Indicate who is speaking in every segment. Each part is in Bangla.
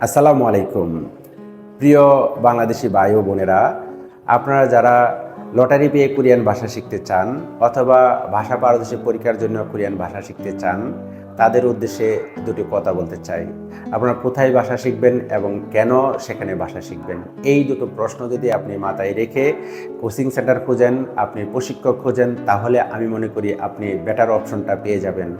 Speaker 1: আসসালামু আলাইকুম। প্রিয় বাংলাদেশি ভাই ও বোনেরা, আপনারা যারা লটারি পেয়ে কোরিয়ান ভাষা শিখতে চান অথবা ভাষা পারদর্শী পরীক্ষার জন্য কোরিয়ান ভাষা শিখতে চান, তাদের উদ্দেশ্যে দুটি কথা বলতে চাই। আপনারা কোথায় ভাষা শিখবেন এবং কেন সেখানে ভাষা শিখবেন? এই দুটো প্রশ্ন যদি আপনি মাথায় রেখে কোচিং সেন্টার খোঁজেন, আপনি প্রশিক্ষক খোঁজেন, তাহলে আমি মনে করি আপনি বেটার অপশনটা পেয়ে যাবেন।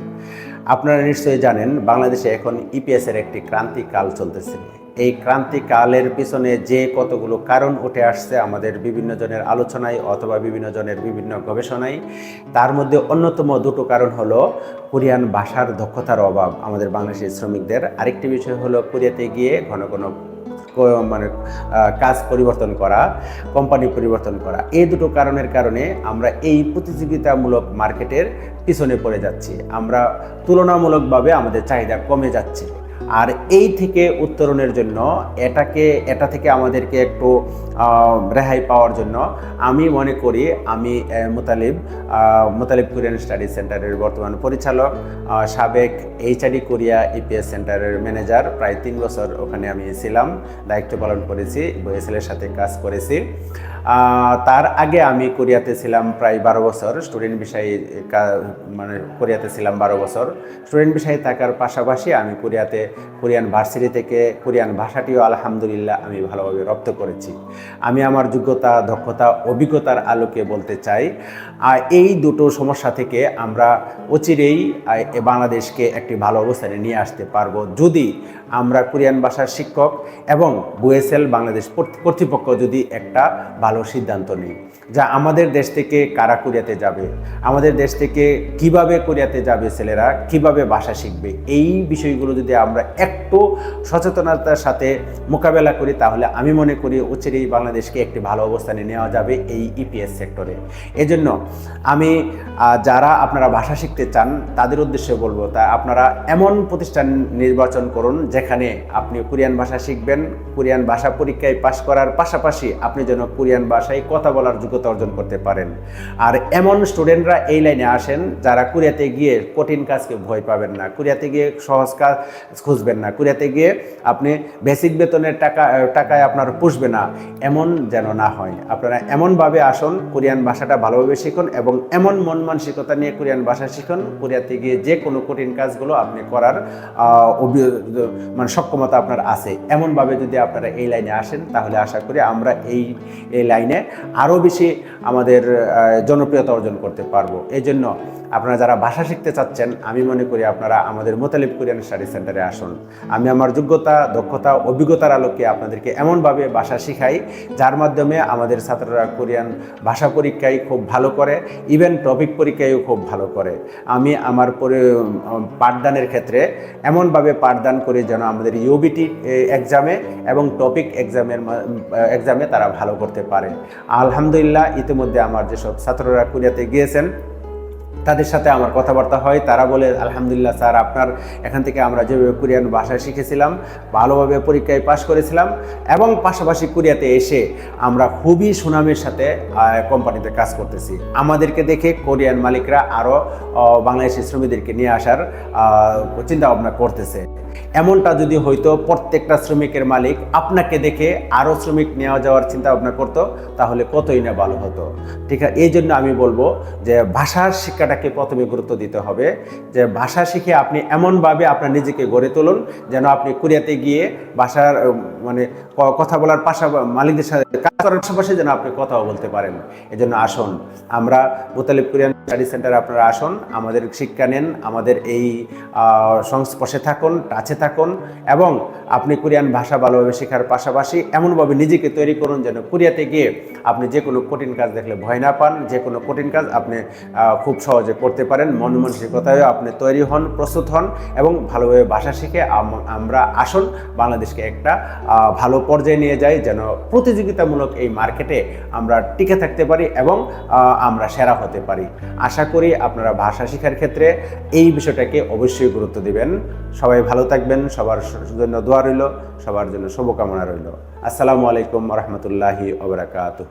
Speaker 1: আপনারা নিশ্চয়ই জানেন, বাংলাদেশে এখন ইপিএসের একটি ক্রান্তিকাল চলতেছে। এই ক্রান্তিকালের পিছনে যে কতগুলো কারণ উঠে আসছে আমাদের বিভিন্ন জনের আলোচনায় অথবা বিভিন্ন জনের বিভিন্ন গবেষণায়, তার মধ্যে অন্যতম দুটো কারণ হলো কোরিয়ান ভাষার দক্ষতার অভাব আমাদের বাংলাদেশি শ্রমিকদের। আরেকটি বিষয় হলো কোরিয়াতে গিয়ে ঘন ঘন মানে কাজ পরিবর্তন করা, কোম্পানি পরিবর্তন করা, এই দুটো কারণের কারণে আমরা এই প্রতিযোগিতামূলক মার্কেটের পিছনে পড়ে যাচ্ছি। আমরা তুলনামূলকভাবে আমাদের চাহিদা কমে যাচ্ছে। আর এই থেকে উত্তরণের জন্য, এটাকে, এটা থেকে আমাদেরকে একটু রেহাই পাওয়ার জন্য আমি মনে করি আমি মোতালিব মোতালিব কোরিয়ান স্টাডি সেন্টারের বর্তমান পরিচালক সাবেক এইচআরডি কোরিয়া ইপিএস সেন্টারের ম্যানেজার। প্রায় তিন বছর ওখানে আমি ছিলাম, দায়িত্ব পালন করেছি বইএসএলের সাথে কাজ করেছি। তার আগে আমি কোরিয়াতে ছিলাম প্রায় বারো বছর, স্টুডেন্ট বিষয়ে মানে কোরিয়াতে ছিলাম বারো বছর। স্টুডেন্ট বিষয়ে থাকার পাশাপাশি আমি কোরিয়াতে কোরিয়ান ভার্সিটি থেকে কোরিয়ান ভাষাটিও আলহামদুলিল্লাহ আমি ভালোভাবে রপ্ত করেছি। আমি আমার যোগ্যতা, দক্ষতা, অভিজ্ঞতার আলোকে বলতে চাই, আর এই দুটো সমস্যা থেকে আমরা অচিরেই বাংলাদেশকে একটি ভালো অবস্থানে নিয়ে আসতে পারব। যদি আমরা কোরিয়ান ভাষার শিক্ষক এবং বুয়েসেল বাংলাদেশ কর্তৃপক্ষ যদি একটা ভালো সিদ্ধান্ত নিই, যা আমাদের দেশ থেকে কারা কোরিয়াতে যাবে, আমাদের দেশ থেকে কীভাবে কোরিয়াতে যাবে ছেলেরা, কীভাবে ভাষা শিখবে, এই বিষয়গুলো যদি আমরা একটু সচেতনতার সাথে মোকাবেলা করি, তাহলে আমি মনে করি অচিরেই বাংলাদেশকে একটি ভালো অবস্থানে নেওয়া যাবে এই ইপিএস সেক্টরে। এজন্য আমি যারা আপনারা ভাষা শিখতে চান, তাদের উদ্দেশ্যে বলব, তা আপনারা এমন প্রতিষ্ঠান নির্বাচন করুন, যেখানে আপনি কোরিয়ান ভাষা শিখবেন, কোরিয়ান ভাষা পরীক্ষায় পাশ করার পাশাপাশি আপনি যেন কোরিয়ান ভাষায় কথা বলার যোগ্যতা অর্জন করতে পারেন। আর এমন স্টুডেন্টরা এই লাইনে আসেন, যারা কোরিয়াতে গিয়ে কঠিন কাজকে ভয় পাবেন না। কোরিয়াতে গিয়ে সহজ কাজ খুঁজবেন না। কোরিয়াতে গিয়ে আপনি বেসিক বেতনের টাকা টাকায় আপনার পুষবে না। এমন যেন না হয়। আপনারা এমনভাবে আসুন, কোরিয়ান ভাষাটা ভালোভাবে শিখুন এবং এমন মন মানসিকতা নিয়ে কোরিয়ান ভাষা শিখুন। কোরিয়াতে গিয়ে যে কোনো কঠিন কাজগুলো আপনি করার মানে সক্ষমতা আপনার আছে। এমনভাবে যদি আপনারা এই লাইনে আসেন, তাহলে আশা করি আমরা এই এই লাইনে আরও বেশি আমাদের জনপ্রিয়তা অর্জন করতে পারব। এই জন্য আপনারা যারা ভাষা শিখতে চাচ্ছেন, আমি মনে করি আপনারা আমাদের মোতালিব কোরিয়ান স্টাডি সেন্টারে আমি আমার যোগ্যতা, দক্ষতা, অভিজ্ঞতার আলোকে আপনাদেরকে এমনভাবে ভাষা শিখাই, যার মাধ্যমে আমাদের ছাত্ররা কোরিয়ান ভাষা পরীক্ষায় খুব ভালো করে, ইভেন টপিক পরীক্ষায়ও খুব ভালো করে। আমি আমার পাঠদানের ক্ষেত্রে এমনভাবে পাঠদান করি যেন আমাদের ইউবিটি এক্সামে এবং টপিক এক্সামের এক্সামে তারা ভালো করতে পারে। আলহামদুলিল্লাহ, ইতিমধ্যে আমার যেসব ছাত্ররা কোরিয়াতে গিয়েছেন তাদের সাথে আমার কথাবার্তা হয়। তারা বলে, আলহামদুলিল্লাহ স্যার, আপনার এখান থেকে আমরা যেভাবে কোরিয়ান ভাষা শিখেছিলাম, ভালোভাবে পরীক্ষায় পাশ করেছিলাম এবং পাশাপাশি কোরিয়াতে এসে আমরা খুবই সুনামের সাথে কোম্পানিতে কাজ করতেছি। আমাদেরকে দেখে কোরিয়ান মালিকরা আরও বাংলাদেশি শ্রমিকদেরকে নিয়ে আসার চিন্তা ভাবনা করতেছে। এমনটা যদি হয়তো প্রত্যেকটা শ্রমিকের মালিক আপনাকে দেখে আরও শ্রমিক নেওয়া যাওয়ার চিন্তা ভাবনা করতো, তাহলে কতই না ভালো হতো। ঠিক আছে, এই জন্য আমি বলব যে ভাষার শিক্ষাটাকে প্রথমে গুরুত্ব দিতে হবে যে ভাষা শিখে আপনি এমনভাবে আপনার নিজেকে গড়ে তুলুন যেন আপনি কোরিয়াতে গিয়ে ভাষার মানে কথা বলার পাশা, মালিকদের সাথে কাজ করার পাশাপাশি যেন আপনি কথাও বলতে পারেন। এজন্য আসুন, আমরা মুতালিব কোরিয়ান স্টাডি সেন্টারে আপনারা আসুন, আমাদের শিক্ষা নেন, আমাদের এই সংস্পর্শে থাকুন, টাচে থাকুন এবং আপনি কোরিয়ান ভাষা ভালোভাবে শেখার পাশাপাশি এমনভাবে নিজেকে তৈরি করুন যেন কোরিয়াতে গিয়ে আপনি যে কোনো কঠিন কাজ দেখলে ভয় না পান যে কোনো কঠিন কাজ আপনি খুব সহজে করতে পারেন, মন মানসিকতায় আপনি তৈরি হন, প্রস্তুত হন এবং ভালোভাবে ভাষা শিখে আমরা আসুন, বাংলাদেশকে একটা ভালো পর্যায়ে নিয়ে যাই যেন প্রতিযোগিতামূলক এই মার্কেটে আমরা টিকে থাকতে পারি এবং আমরা সেরা হতে পারি। আশা করি আপনারা ভাষা শেখার ক্ষেত্রে এই বিষয়টাকে অবশ্যই গুরুত্ব দিবেন। সবাই ভালো থাকবেন, সবার জন্য দোয়া রইল, সবার জন্য শুভকামনা রইল। আসসালামু আলাইকুম রহমতুল্লাহি ওবরাকাতুহ